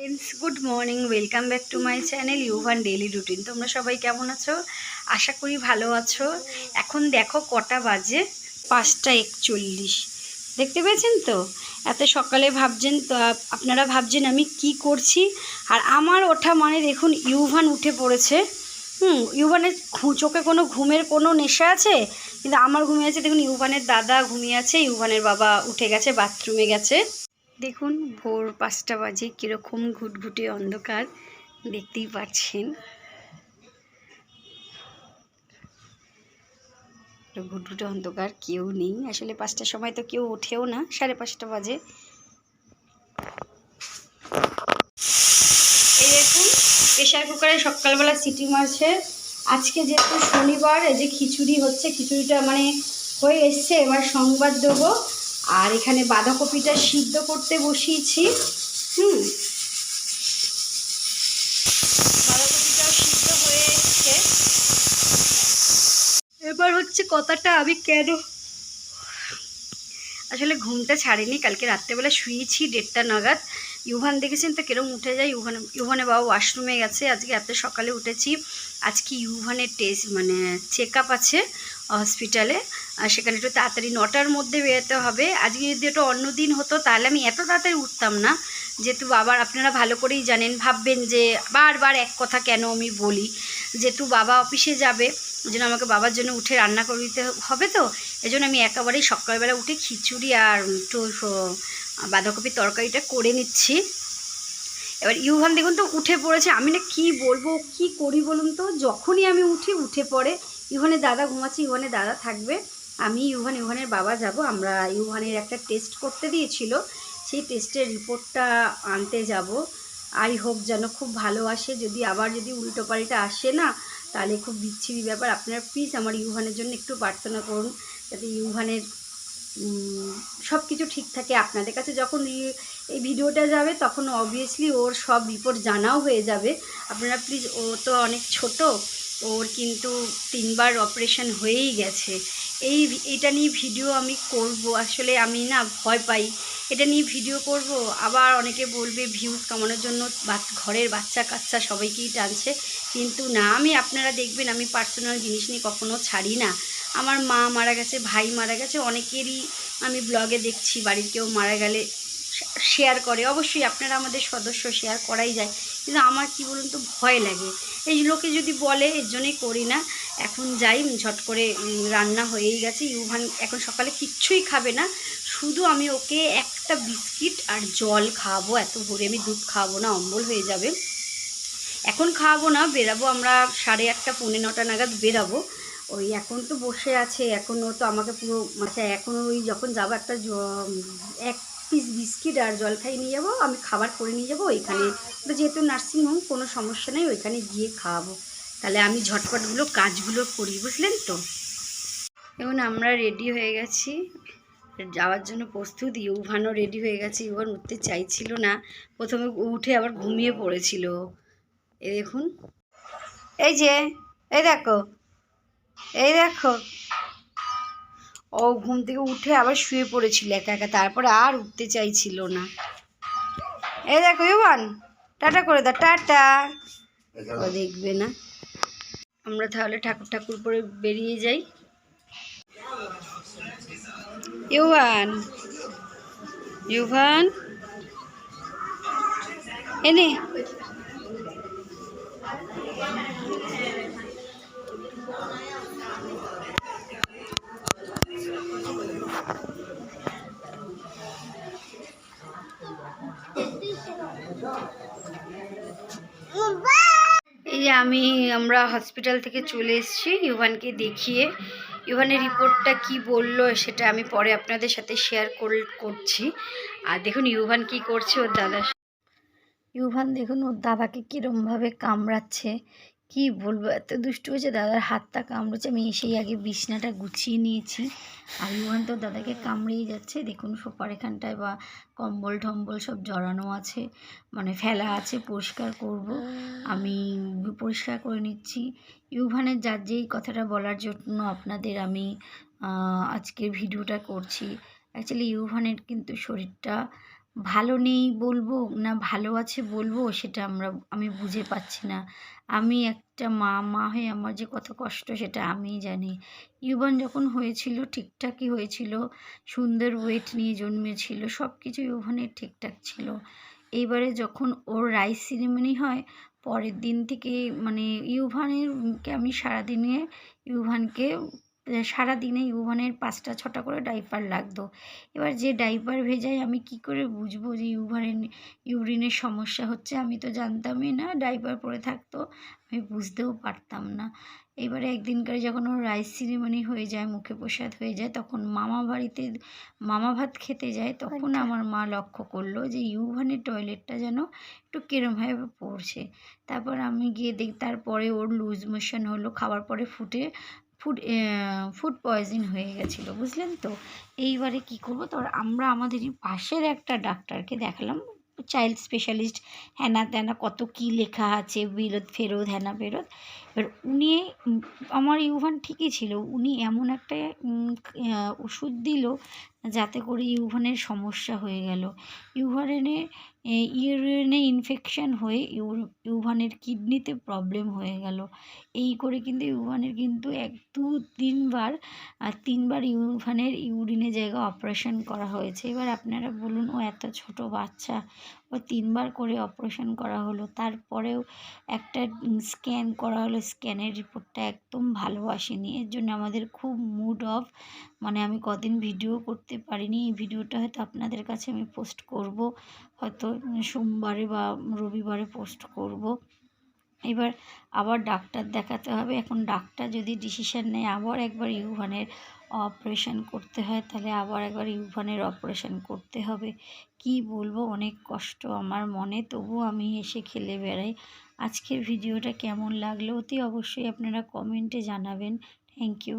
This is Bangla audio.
Friends good morning welcome back to my channel Yuvan daily routine তোমরা সবাই কেমন আছো? আশা করি ভালো আছো। এখন দেখো কটা বাজে? পাঁচটা একচল্লিশ। দেখতে পেয়েছেন তো? এত সকালে ভাবছেন, তো আপ- আপনারা ভাবছেন আমি কি করছি? আর আমার ওঠা মানে দেখুন ইউভান উঠে পড়েছে। হুম ইউভানের চোখে কোনো ঘুমের কোনো নেশা আছে? কিন্তু আমার ঘুমিয়ে আছে, দেখুন ইউভানের দাদা ঘুমিয়ে আছে ইউভানের বাবা উঠে গেছে, বাথরুমে গেছে। দেখুন, ভোর পাঁচটা বাজে, কীরকম ঘুটঘুটে অন্ধকার, দেখতেই পাচ্ছেন। ঘুটঘুটে অন্ধকার, কেউ নেই। আসলে পাঁচটার সময় তো কেউ ওঠেও না, সাড়ে পাঁচটা বাজে। এই দেখুন, প্রেশার কুকারে সকালবেলা সিটি মারছে। আজকে যেহেতু শনিবার, এই যে খিচুড়ি হচ্ছে, খিচুড়িটা মানে হয়ে এসছে, এবার সংবাদ দেবো। আর এখানে বাঁধাকপিটা সিদ্ধ করতে বসিয়েছি। হুম। সিদ্ধ এবার হচ্ছে কথাটা আমি কেন আসলে ঘুমটা ছাড়েনি, কালকে রাত্রেবেলা শুয়েছি দেড়টা নাগাদ। ইউভান দেখেছেন তো কিরম উঠে যায়? ইউভান ইউভানের বাবা ওয়াশরুমে গেছে, আজকে এত সকালে উঠেছি। আজকে ইউভানের টেস্ট মানে চেক আছে। হসপিটালে। আর সেখানে একটু তাড়াতাড়ি নটার মধ্যে বেরোতে হবে। আজকে যদি একটু অন্য দিন হতো, তাহলে আমি এত তাড়াতাড়ি উঠতাম না। যেহেতু বাবার, আপনারা ভালো করেই জানেন, ভাববেন যে বারবার এক কথা কেন আমি বলি? যেহেতু বাবা অফিসে যাবে ওই জন্য আমাকে বাবার জন্য উঠে রান্না করে দিতে হবে তো? এই জন্য আমি একেবারেই সকালবেলা উঠে খিচুড়ি আর একটু বাঁধাকপির তরকারিটা করে নিচ্ছি। এবার ইউভান দেখুন তো উঠে পড়েছে। আমি না কি বলব, কি করি বলুন তো? যখনই আমি উঠি, উঠে পড়ে। ইউভানের দাদা ঘুমাচ্ছে ইউভানের দাদা থাকবে। আমি ইউভান ইউভানের বাবা যাব। আমরা ইউভানের একটা টেস্ট করতে দিয়েছিল। সেই টেস্টের রিপোর্টটা আনতে যাব। আই হোপ যেন খুব ভালো আসে। যদি আবার যদি উল্টো পাল্টা আসে না, তাহলে খুব বিচ্ছিরি ব্যাপার। আপনারা প্লিজ আমার ইউভানের জন্য একটু প্রার্থনা করুন, যাতে ইউভানের সব কিছু ঠিক থাকে। আপনাদের কাছে যখন এই ভিডিওটা যাবে, তখন অবভিয়াসলি ওর সব রিপোর্ট জানাও হয়ে যাবে। আপনারা প্লিজ ও তো অনেক ছোট। ওর কিন্তু তিনবার অপারেশন হয়েই গেছে। এই এটা নিয়ে ভিডিও আমি করব। আসলে আমি না ভয় পাই। এটা নিয়ে ভিডিও করব। আবার অনেকে বলবে, ভিউজ কামানোর জন্য ঘরের বাচ্চা কাচ্চা সবাইকেই টানছে। কিন্তু না, আমি আপনারা দেখবেন, আমি পার্সোনাল জিনিস নিয়ে কখনো ছাড়ি না। আমার মা মারা গেছে, ভাই মারা গেছে, অনেকেরই আমি ব্লগে দেখছি, বাড়ির কেউ মারা গেলে শেয়ার করে। অবশ্যই আপনারা আমাদের সদস্য শেয়ার করাই যায়। কিন্তু আমার কি বলুন তো, ভয় লাগে। এই লোকে যদি বলে, এর জন্যই করি না। এখন যাই, ঝট করে রান্না হয়েই গেছে। ইউভান এখন সকালে কিচ্ছুই খাবে না। শুধু আমি ওকে একটা বিস্কিট আর জল খাওয়াবো। এত ভোরে আমি দুধ খাওয়াবো না, অম্বল হয়ে যাবে। এখন খাওয়াবো না, বেরাবো আমরা সাড়ে আটটা, পৌনে নটা নাগাদ বেরাবো। ওই এখন তো বসে আছে এখনও তো আমাকে পুরো মানে এখন ওই যখন যাব একটা এক পিস বিস্কিট আর জল খাই নিয়ে যাব আমি খাবার করে নিয়ে যাব ওইখানে তো যেহেতু নার্সিংহোম কোনো সমস্যা নেই ওইখানে গিয়ে খাওয়াবো। তাহলে আমি ঝটপটগুলো কাজগুলো করি বুঝলেন তো? এখন আমরা রেডি হয়ে গেছি। যাওয়ার জন্য প্রস্তুত ইউভানও রেডি হয়ে গেছে ইউভান উঠতে চাইছিল না। প্রথমে উঠে আবার ঘুমিয়ে পড়েছিল। এই দেখুন। এই যে এই দেখো এই দেখো। ও ঘুম থেকে উঠে আবার শুয়ে পড়েছিল একা একা, তারপরে আর উঠতে চাইছিল না। এ দেখো ইউভান টাটা করে দাও, টাটা। ও দেখবে না। আমরা তাহলে ঠাকুর ঠাকুর করে বেরিয়ে যাই। ইউভান ইউভান এনে এই আমি, আমরা হসপিটাল থেকে চলে এসেছি ইউভানকে দেখিয়ে। ইউভানের রিপোর্টটা কি বলল সেটা আমি পরে আপনাদের সাথে শেয়ার করছি। আর দেখুন ইউভান কি করছে ওর দাদা ইউভান, দেখুন ওর দাদাকে কীরমভাবে কামড়াচ্ছে কি বলব? এত দুষ্টু হয়েছে। দাদার হাতটা কামড়েছে। আমি এসেই আগে বিছনাটা গুছিয়ে নিয়েছি। আর ইউভান তো দাদাকে কামড়েই যাচ্ছে। দেখুন সোপার এখানটায় বা কম্বল টম্বল সব জড়ানো আছে। মানে ফেলা আছে। পরিষ্কার করব। আমি পরিষ্কার করে নিচ্ছি। ইউভানের যার যেই কথাটা বলার জন্য আপনাদের আমি আজকের ভিডিওটা করছি। অ্যাকচুয়ালি ইউভানের কিন্তু শরীরটা ভালো নেই বলব না ভালো আছে বলব সেটা আমরা, আমি বুঝে পাচ্ছি না। আমি একটা মা মা হয়ে আমার যে কত কষ্ট সেটা আমিই জানি। ইউবান যখন হয়েছিল, ঠিকঠাকই হয়েছিল, সুন্দর ওয়েট নিয়ে জন্মেছিল সব কিছু ইউভানের ঠিকঠাক ছিল। এইবারে যখন ওর রাইস সিরিমনি হয়, পরের দিন থেকে মানে ইউভানের, আমি সারাদিনে ইউভানকে সারাদিনে ইউভানের পাঁচটা ছটা করে ডাইপার লাগতো। এবার যে ডাইপার ভেজাই আমি কি করে বুঝব যে ইউভারের ইউরিনের সমস্যা হচ্ছে? আমি তো জানতামই না ডাইপার পরে থাকতো আমি বুঝতেও পারতাম না। এবারে একদিনকার যখন ওর রাইস সিরিমনি হয়ে যায় মুখে প্রসাদ হয়ে যায় তখন মামা বাড়িতে মামা ভাত খেতে যায় তখন আমার মা লক্ষ্য করল যে ইউভানের টয়লেটটা যেন একটু কিরমভাবে পড়ছে। তারপর আমি গিয়ে দেখি তারপরে ওর লুজ মোশন হলো খাওয়ার পরে ফুটে ফুড ফুড পয়জন হয়ে গেছিল, বুঝলেন তো? এইবারে কি করব? তো আমরা আমাদেরই পাশের একটা ডাক্তারকে দেখালাম চাইল্ড স্পেশালিস্ট হ্যানা ত্যানা কত কী লেখা আছে, বিরোধ ফেরত হ্যানা ফেরত এবার উনি, আমার ইউভান ঠিকই ছিল, উনি এমন একটা ওষুধ দিল, যাতে করে ইউভানের সমস্যা হয়ে গেল। ইউভারেনের ইউরিনে ইনফেকশান হয়ে ইউভানের কিডনিতে প্রবলেম হয়ে গেল। এই করে কিন্তু ইউভানের কিন্তু এক, দু, তিনবার, আর তিনবার ইউভানের ইউরিনে জায়গা অপারেশন করা হয়েছে। এবার আপনারা বলুন, ও এত ছোট বাচ্চা ও তিনবার করে অপারেশন করা হলো। তারপরেও একটা স্ক্যান করা হলো স্ক্যানের রিপোর্টটা একদম ভালো আসেনি। এর জন্য আমাদের খুব মুড অফ মানে আমি কদিন ভিডিও করতে পারিনি। এই ভিডিওটা হয়তো আপনাদের কাছে আমি পোস্ট করব, হয়তো সোমবারে বা রবিবারে পোস্ট করব। এবার আবার ডাক্তার দেখাতে হবে। এখন ডাক্তার যদি ডিসিশান নেয়, আবার একবার ইউভানের অপারেশন করতে হয়, তাহলে আবার একবার ইউভানের অপারেশন করতে হবে। কি বলব, অনেক কষ্ট আমার মনে তবু আমি এসে খেলে বেড়াই। আজকের ভিডিওটা কেমন লাগল? অতি অবশ্যই আপনারা কমেন্টে জানাবেন। Thank you